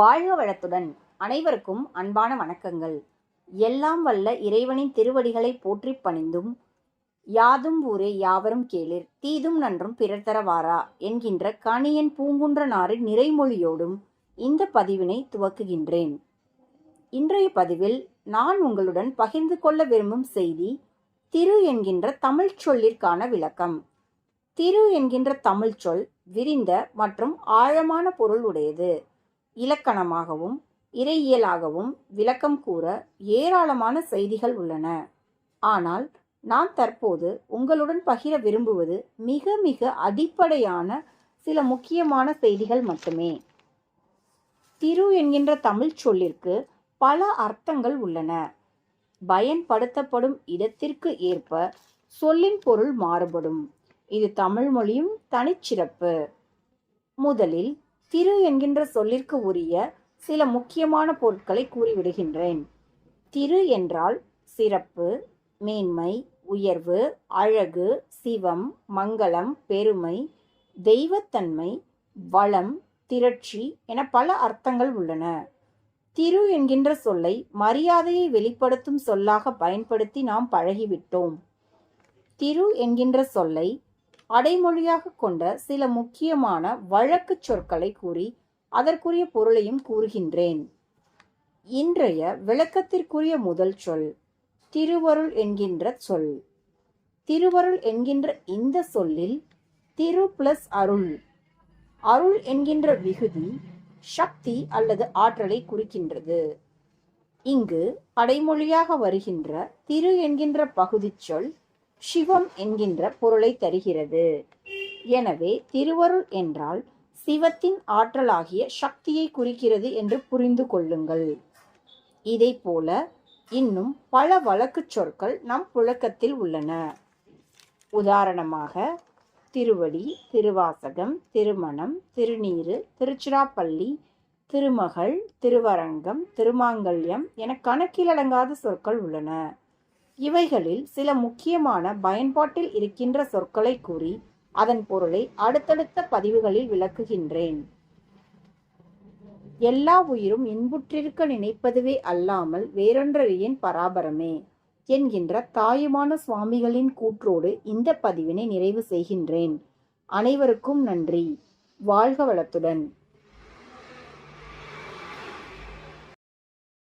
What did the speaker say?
வாழ்க வளத்துடன். அனைவருக்கும் அன்பான வணக்கங்கள். எல்லாம் வல்ல இறைவனின் திருவடிகளை போற்றிப் பணிந்தும் யாதும் ஊரே யாவரும் கேளிர். தீதும் நன்றும் பிறர் தரவாரா? என்கின்ற கணியன் பூங்குன்றனாரின் நிறைமொழியோடும் இந்த பதிவினை துவக்குகின்றேன். இன்றைய பதிவில் நான் உங்களுடன் பகிர்ந்து கொள்ள விரும்பும் செய்தி திரு என்கின்ற தமிழ்ச் சொல்லிற்கான விளக்கம். திரு என்கின்ற தமிழ்ச்சொல் விரிந்த மற்றும் ஆழமான பொருள் உடையது. இலக்கணமாகவும் இறையியலாகவும் விளக்கம் கூற ஏராளமான செய்திகள் உள்ளன. ஆனால் நான் தற்போது உங்களுடன் பகிர விரும்புவது மிக மிக அடிப்படையான சில முக்கியமான செய்திகள் மட்டுமே. திரு என்கின்ற தமிழ்ச் சொல்லிற்கு பல அர்த்தங்கள் உள்ளன. பயன்படுத்தப்படும் இடத்திற்கு ஏற்ப சொல்லின் பொருள் மாறுபடும். இது தமிழ் மொழியும் தனிச்சிறப்பு. முதலில் திரு என்கின்ற சொல்லிற்கு உரிய சில முக்கியமான பொருட்களை கூறிவிடுகின்றேன். திரு என்றால் சிறப்பு மேன்மை உயர்வு அழகு சிவம் மங்களம் பெருமை தெய்வத்தன்மை வளம் திரட்சி என பல அர்த்தங்கள் உள்ளன. திரு என்கின்ற சொல்லை மரியாதையை வெளிப்படுத்தும் சொல்லாக பயன்படுத்தி நாம் பழகிவிட்டோம். திரு என்கின்ற சொல்லை அடைமொழியாக கொண்ட சில முக்கியமான வழக்குச் சொற்களை கூறி அதற்குரிய பொருளையும் கூறுகின்றேன். இன்றைய விளக்கத்திற்குரிய முதல் சொல் திருவருள் என்கின்ற சொல். திருவருள் என்கின்ற இந்த சொல்லில் திரு பிளஸ் அருள். அருள் என்கின்ற விகுதி சக்தி அல்லது ஆற்றலை குறிக்கின்றது. இங்கு அடைமொழியாக வருகின்ற திரு என்கின்ற பகுதிச் சொல் சிவம் என்கின்ற பொருளை தருகிறது. எனவே திருவருள் என்றால் சிவத்தின் ஆற்றலாகிய சக்தியை குறிக்கிறது என்று புரிந்து கொள்ளுங்கள். இதை போல இன்னும் பல வழக்குச் சொற்கள் நம் புழக்கத்தில் உள்ளன. உதாரணமாக திருவடி திருவாசகம் திருமணம் திருநீறு திருச்சிராப்பள்ளி திருமகள் திருவரங்கம் திருமாங்கல்யம் என கணக்கிலடங்காத சொற்கள் உள்ளன. இவைகளில் சில முக்கியமான பயன்பாட்டில் இருக்கின்ற சொற்களை கூறி அதன் பொருளை அடுத்தடுத்த பதிவுகளில் விளக்குகின்றேன். எல்லா உயிரும் இன்புற்றிருக்க நினைப்பதுவே அல்லாமல் வேறொன்றறியேன் பராபரமே என்கின்ற தாயுமான சுவாமிகளின் கூற்றோடு இந்த பதிவினை நிறைவு செய்கின்றேன். அனைவருக்கும் நன்றி. வாழ்க வளத்துடன்.